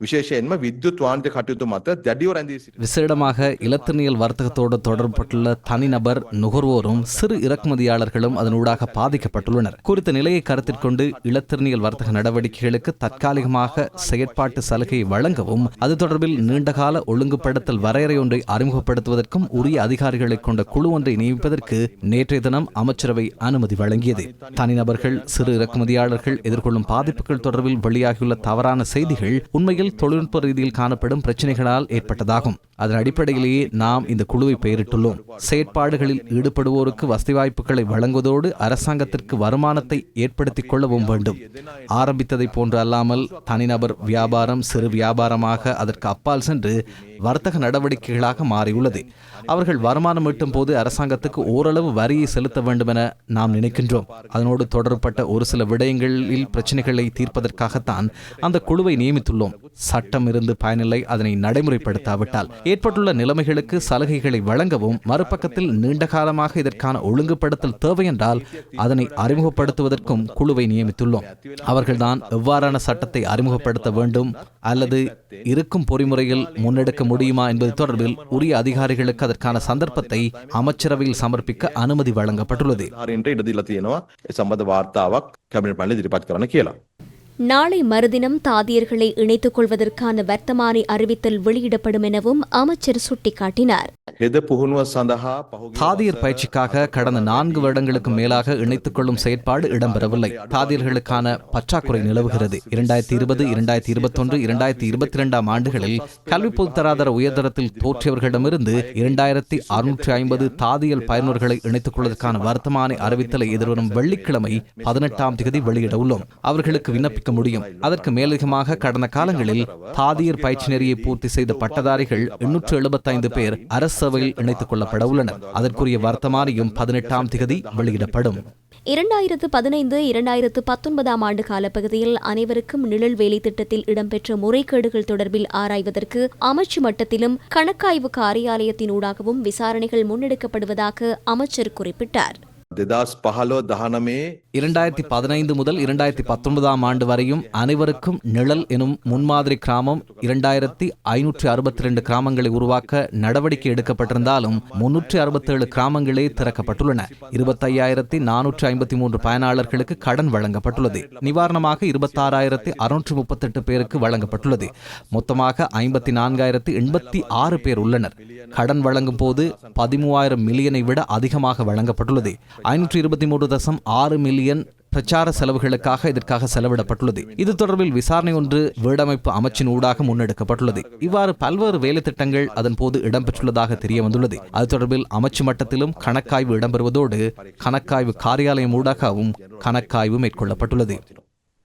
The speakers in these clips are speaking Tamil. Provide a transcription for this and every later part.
විශේෂයෙන්ම විද්‍යුත් වාණිජ කටයුතු මත දැඩිව රැඳී සිටින விசேடமாக இலத்திரனியல் வர்த்தகத்தோடு தொடர்பட்டுள்ள தனிநபர் நுகர்வோரும் சிறு இறக்குமதியாளர்களும் அதனூடாக பாதிக்கப்பட்டுள்ளனர் குறித்த நிலையை கருத்தில் கொண்டு இலத்திரனியல் வர்த்தக நடவடிக்கைகளுக்கு தற்காலிகமாக செயற்பாட்டு சலுகையை வழங்கவும் அது தொடர்பில் நீண்டகால ஒழுங்குபடுத்தல் வரையறை ஒன்றை அறிமுகப்படுத்துவதற்கும் உரிய அதிகாரிகளை கொண்ட குழு ஒன்றை நியமிப்பதற்கு நேற்றைய தினம் அமைச்சரவை அனுமதி வழங்கியது தனிநபர்கள் சிறு இறக்குமதியாளர்கள் எதிர்கொள்ளும் பாதிப்புகள் தொடர்பில் வெளியாகியுள்ள தவறான செய்திகள் உண்மையில் தொழில்நுட்ப ரீதியில் காணப்படும் பிரச்சினைகளால் ஏற்பட்டதாகும். அதன் அடிப்படையிலேயே நாம் இந்த குழுவை பெயரிட்டுள்ளோம். செயற்பாடுகளில் ஈடுபடுவோருக்கு வசதி வாய்ப்புகளை வழங்குவதோடு அரசாங்கத்திற்கு வருமானத்தை ஏற்படுத்திக் கொள்ளவும் வேண்டும். ஆரம்பித்ததை போன்று அல்லாமல் தனிநபர் வியாபாரம் சிறு வியாபாரமாக அதற்கு அப்பால் சென்று வர்த்தக நடவடிக்கைகளாக மாறியுள்ளது. அவர்கள் வருமானம் ஈட்டும் போது அரசாங்கத்துக்கு ஓரளவு வரியை செலுத்த வேண்டும் என நாம் நினைக்கின்றோம். அதனோடு தொடர்பட்ட ஒரு சில விடயங்களில் பிரச்சனைகளை தீர்ப்பதற்காகத்தான் அந்த குழுவை நியமித்துள்ளோம். சட்டம் இருந்து பயனில்லை அதனை நடைமுறைப்படுத்தாவிட்டால். ஏற்பட்டுள்ள நிலைமைகளுக்கு சலுகைகளை வழங்கவும் மறுபக்கத்தில் நீண்ட காலமாக இதற்கான ஒழுங்குபடுத்தல் தேவை என்றால் அதனை அறிமுகப்படுத்துவதற்கும் குழுவை நியமித்துள்ளோம். அவர்கள்தான் எவ்வாறான சட்டத்தை அறிமுகப்படுத்த வேண்டும் அல்லது இருக்கும் பொறிமுறையில் முன்னெடுக்க முடியுமா என்பது தொடர்பில் உரிய அதிகாரிகளுக்கு அதற்கான சந்தர்ப்பத்தை அமைச்சரவையில் சமர்ப்பிக்க அனுமதி வழங்கப்பட்டுள்ளது. நாளை மறுதினம் தாதியர்களை இணைத்துக் கொள்வதற்கான வர்த்தமானி அறிவித்தல் வெளியிடப்படும் எனவும் அமைச்சர் சுட்டிக்காட்டினார். தாதியர் பயிற்சிக்காக கடந்த நான்கு வருடங்களுக்கு மேலாக இணைத்துக் கொள்ளும் செயற்பாடு இடம்பெறவில்லை. தாதியர்களுக்கான பற்றாக்குறை நிலவுகிறது. இரண்டாயிரத்தி இருபது இரண்டாயிரத்தி இருபத்தொன்று இரண்டாயிரத்தி இருபத்தி இரண்டாம் ஆண்டுகளில் கல்வி பொதுத்தராதர உயர்தரத்தில் தோற்றியவர்களிடமிருந்து இரண்டாயிரத்தி அறுநூற்றி ஐம்பது தாதியல் பயனர்களை இணைத்துக் கொள்வதற்கான வர்த்தமானி அறிவித்தலை எதிர்வரும் வெள்ளிக்கிழமை பதினெட்டாம் தேதி வெளியிட உள்ளோம் அவர்களுக்கு விண்ணப்பிக்க முடியும். அதற்கு மேலதிகமாக கடந்த காலங்களில் தாதியர் பயிற்சி நெறியை பூர்த்தி செய்த பட்டதாரிகள் எண்ணூற்று எழுபத்தைந்து பேர் அரசு இணைத்துக் கொள்ளப்பட உள்ளனர். அதற்குரிய வர்த்தமானியும் பதினெட்டாம் திகதி வெளியிடப்படும். இரண்டாயிரத்து பதினைந்து இரண்டாயிரத்து பத்தொன்பதாம் ஆண்டு காலப்பகுதியில் அனைவருக்கும் நிழல் வேலை திட்டத்தில் இடம்பெற்ற முறைகேடுகள் தொடர்பில் ஆராய்வதற்கு அமைச்சு மட்டத்திலும் கணக்காய்வு காரியாலயத்தின் ஊடாகவும் விசாரணைகள் முன்னெடுக்கப்படுவதாக அமைச்சர் குறிப்பிட்டார். இரண்டாயிரத்தி பதினைந்து முதல் இரண்டாயிரத்தி பத்தொன்பதாம் ஆண்டு வரையும் அனைவருக்கும் நிழல் எனும் முன்மாதிரி கிராமம் இரண்டாயிரத்தி ஐநூற்றி அறுபத்தி ரெண்டு கிராமங்களை உருவாக்க நடவடிக்கை எடுக்கப்பட்டிருந்தாலும் முன்னூற்றி அறுபத்தேழு கிராமங்களே திறக்கப்பட்டுள்ளன. இருபத்தையாயிரத்தி நானூற்றி ஐம்பத்தி மூன்று பயனாளர்களுக்கு கடன் வழங்கப்பட்டுள்ளது. நிவாரணமாக இருபத்தாறாயிரத்தி அறுநூற்றி முப்பத்தெட்டு பேருக்கு வழங்கப்பட்டுள்ளது. மொத்தமாக ஐம்பத்தி நான்காயிரத்தி எண்பத்தி ஆறு பேர் உள்ளனர். கடன் வழங்கும் போது பதிமூவாயிரம் மில்லியனை விட அதிகமாக வழங்கப்பட்டுள்ளது. ஐநூற்றி இருபத்தி மூன்று தசம் ஆறு மில்லியன் பிரச்சார செலவுகளுக்காக இதற்காக செலவிடப்பட்டுள்ளது. இது தொடர்பில் விசாரணை ஒன்று வீடமைப்பு அமைச்சின் ஊடாக முன்னெடுக்கப்பட்டுள்ளது. இவ்வாறு பல்வேறு வேலை திட்டங்கள் அதன் போது இடம்பெற்றுள்ளதாக தெரிய வந்துள்ளது அது தொடர்பில் அமைச்சு மட்டத்திலும் கணக்காய்வு இடம்பெறுவதோடு கணக்காய்வு காரியாலயம் ஊடாகவும் கணக்காய்வு மேற்கொள்ளப்பட்டுள்ளது.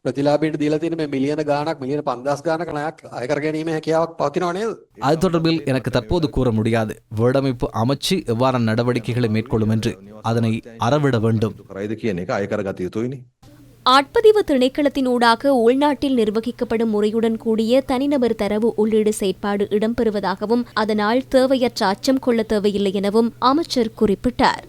பிரதிலாபீட்டு தீலத்தின் மில்லியன காணக் மில்லியன பந்தாஸ் காணக் நயக் அயகர்கனீமே ஹேக்கியாவக் பத்தினோனே அது தொடர்பில் எனக்கு தற்போது கூற முடியாது வேடமைப்பு அமைச்சு எவ்வாறு நடவடிக்கைகளை மேற்கொள்ளும் என்று அதனை அறவிட வேண்டும் ஆட்பதிவு திணைக்களத்தின் ஊடாக உள்நாட்டில் நிர்வகிக்கப்படும் முறையுடன் கூடிய தனிநபர் தரவு உள்ளீடு செயற்பாடு இடம்பெறுவதாகவும் அதனால் தேவையற்ற அச்சம் கொள்ள தேவையில்லை எனவும் அமைச்சர் குறிப்பிட்டார்.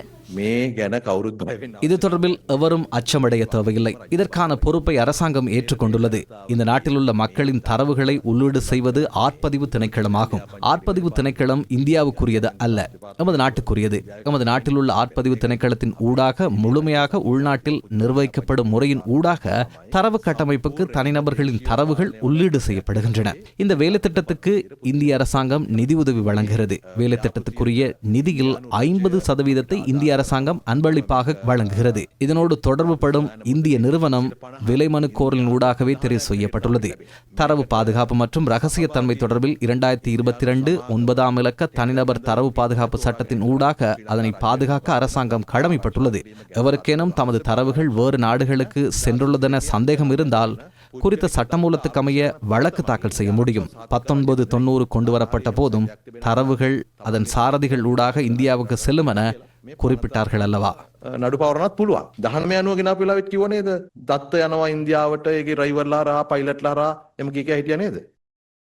இது தொடர்பில் எவரும் அச்சமடைய தேவையில்லை. இதற்கான பொறுப்பை அரசாங்கம் ஏற்றுக்கொண்டுள்ளது. இந்த நாட்டில் உள்ள மக்களின் தரவுகளை உள்ளீடு செய்வது ஆட்பதிவு திணைக்களமாகும். ஆட்பதிவு திணைக்களம் இந்தியாவுக்குரியது அல்ல எமது நாட்டுக்குரியது. எமது நாட்டில் உள்ள ஆட்பதிவு திணைக்களத்தின் ஊடாக முழுமையாக உள்நாட்டில் நிர்வகிக்கப்படும் முறையின் ஊடாக தரவு கட்டமைப்புக்கு தனிநபர்களின் தரவுகள் உள்ளீடு செய்யப்படுகின்றன. இந்த வேலைத்திட்டத்துக்கு இந்திய அரசாங்கம் நிதி உதவி வழங்குகிறது. வேலைத்திட்டத்துக்குரிய நிதியில் ஐம்பது சதவீதத்தை இந்திய அரசாங்கம் அன்பளிப்பாக வழங்குகிறது. இதனோடு தொடர்புபடும் இந்திய நிறுவனம் விலை மனு கோரலின் ஊடாகவே தெரிவு செய்யப்பட்டுள்ளது. தரவு பாதுகாப்பு மற்றும் ரகசியத்தன்மை தொடர்பில் இரண்டாயிரத்தி இருபத்தி இரண்டு ஒன்பதாம் இலக்க தனிநபர் தரவு பாதுகாப்பு சட்டத்தின் ஊடாக அதனை பாதுகாக்க அரசாங்கம் கடமைப்பட்டுள்ளது. எவருக்கேனும் தமது தரவுகள் வேறு நாடுகளுக்கு சென்றுள்ளதென சந்தேகம் இருந்தால் குறித்த சட்டமூலத்துக்கு அமைய வழக்கு தாக்கல் செய்ய முடியும். பத்தொன்பது தொண்ணூறு கொண்டு வரப்பட்ட போதும் தரவுகள் அதன் சாரதிகள் ஊடாக இந்தியாவுக்கு செல்லும் என குறிப்பிட்டார்கள் அல்லவா නඩු පවරනත් පුළුවන් දහනම යනුව ගෙන පිලාවෙත් කිවනේද දත්ත යනවා ඉන්දියාවට ඒගේ රයිවල්ලා රා පයිලට්ලා රා එම කික හිටිය නේද